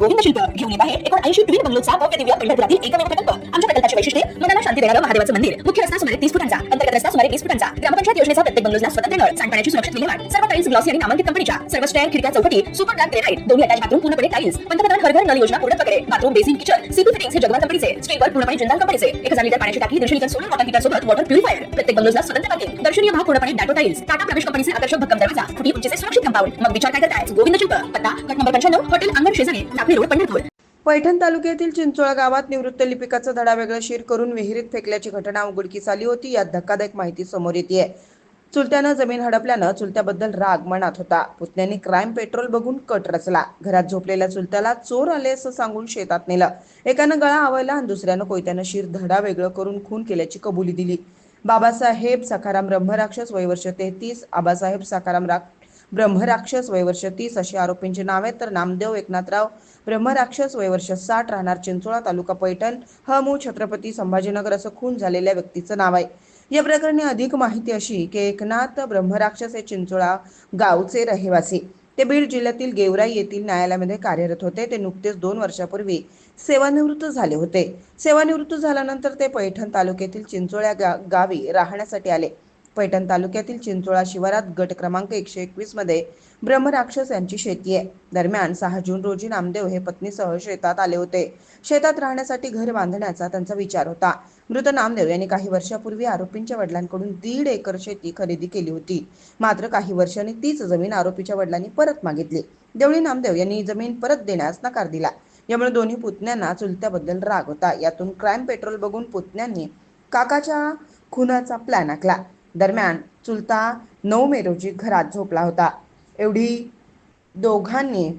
गोविंद शिल्प घेऊन येत आहे एकोण ऐंशी ट्विन बंगलोचा भव्य दिव्य पंढरपुरातील एकमेव प्रकल्प. आमच्या प्रकल्पाची वैशिष्ट्ये मनाला शांती देणारं महादेवाचं मंदिर. मुख्य रस्ता सुमारे तीस फुटांचा अंतर्गत रस्ता सुमारे वीस फुटांचा. ग्रामपंचायत योजनेचा प्रत्येक बंगलोजला स्वतंत्र नळ सांडपाण्याची सुरक्षित विल्हेवाट. सर्व टाईल्स ग्लॉसी आणि नामांकित कंपनीच्या सर्व स्टँड खिडक्या चौकटी सुपर ग्रांड ग्रेनाइट दोन्ही अटॅच बाथरूम पूर्णपणे टाईल्स पंतप्रधान हर घर नल योजना पूर्ण प्रकारे bathroom basin kitchen CP fittings हे जगवान कंपनीचे स्टीलवर पूर्णपणे जिंदाल कंपनीचे. एक हजार लिटर पाण्याची टाकी दीडशे लिटर सोलर वॉटर हीटर सोबत वॉटर प्युरिफायर प्रत्येक बंगलोजला स्वतंत्र पार्किंग. दर्शनीय भाग पूर्णपणे डाटो टाईल्स टाटा प्रवेश कंपनीचे आकर्षक भक्कम दरवाजा. फुटी उंचीचे सुरक्षित कंपाऊंड मग विचार काय करताय? गोविंद शिल्प पत्ता गट नंबर पंच्याण्णव हॉटेल अंगण शेजारी. टाकळी पंढरपूर पैठण तालुक्यातील चिंचोळा गावात निवृत्त लिपिकाचा धडा वेगळा शिर करून विहिरीत फेकल्याची घटना उघडकीस आली होती यात धक्कादायक माहिती समोर येते चुलत्यानं जमीन हडपल्यानं चुलत्याबद्दल राग मनात होता. पुतण्याने क्राईम पेट्रोल बघून कट रचला. घरात झोपलेल्या चुलत्याला चोर आले असं सांगून शेतात नेलं. एकानं गळा आवळला आणि दुसऱ्यानं कोयत्यानं शिर धडा वेगळं करून खून केल्याची कबुली दिली. बाबासाहेब सखाराम ब्रह्मराक्षस वयवर्ष तेहतीस. आबासाहेब सखाराम राग ब्रह्मराक्षस वयवर्ष तीस अशी आरोपींची नावे तर नामदेव एकनाथराव ब्रह्मराक्षस वयवर्ष साठ राहणार चिंचोळा तालुका पैठण. ह मूळ छत्रपती संभाजीनगर असं खून झालेल्या व्यक्तीचं नाव आहे. या प्रकरणी अधिक माहिती अशी की एकनाथ ब्रह्मराक्षस हे चिंचोळा गावचे रहिवासी. ते बीड जिल्ह्यातील गेवराई येथील न्यायालयामध्ये कार्यरत होते. ते नुकतेच दोन वर्षापूर्वी सेवानिवृत्त झाले होते. सेवानिवृत्त झाल्यानंतर ते पैठण तालुक्यातील चिंचोळ्या गा गावी राहण्यासाठी आले. पैठण तालुक्यातील चिंचोळा शिवारात गट क्रमांक एकशे एकवीसमध्ये ब्रह्मराक्षस यांची शेती आहे. दरम्यान सहा जून रोजी नामदेव हे पत्नीसह शेतात आले होते. शेतात राहण्यासाठी घर बांधण्याचा त्यांचा विचार होता. मृत नामदेव यांनी काही वर्षापूर्वी आरोपींच्या वडिलांकडून दीड एकर शेती खरेदी केली होती. मात्र काही वर्षांनी तीच जमीन आरोपीच्या वडिलांनी परत मागितली. देवळी नामदेव यांनी जमीन परत देण्यास नकार दिला. यामुळे दोन्ही पुतण्यांना चुलत्याबद्दल राग होता. यातून क्राईम पेट्रोल बघून पुतण्यांनी काकाच्या खुनाचा प्लॅन आखला. दरम्यान चुलता नऊ मे रोजी घरात झोपला होता. एवढी दोघांनी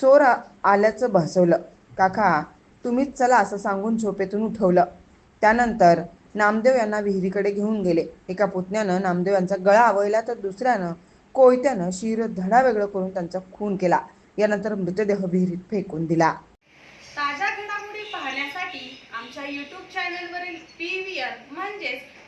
चोर आल्याचं भासवलं काका तुम्हीच चला असं सांगून झोपेतून उठवलं. त्यानंतर नामदेव यांना विहिरीकडे घेऊन गेले. एका पुतण्यानं नामदेव यांचा गळा आवळला तर दुसऱ्यानं कोयत्यानं शिर धडा वेगळं करून त्यांचा खून केला. यानंतर मृतदेह विहिरीत फेकून दिला. ताज्या घडामोडी पाहण्यासाठी आमच्या यूट्यूब चॅनलवरील पी व्ही आर म्हणजेच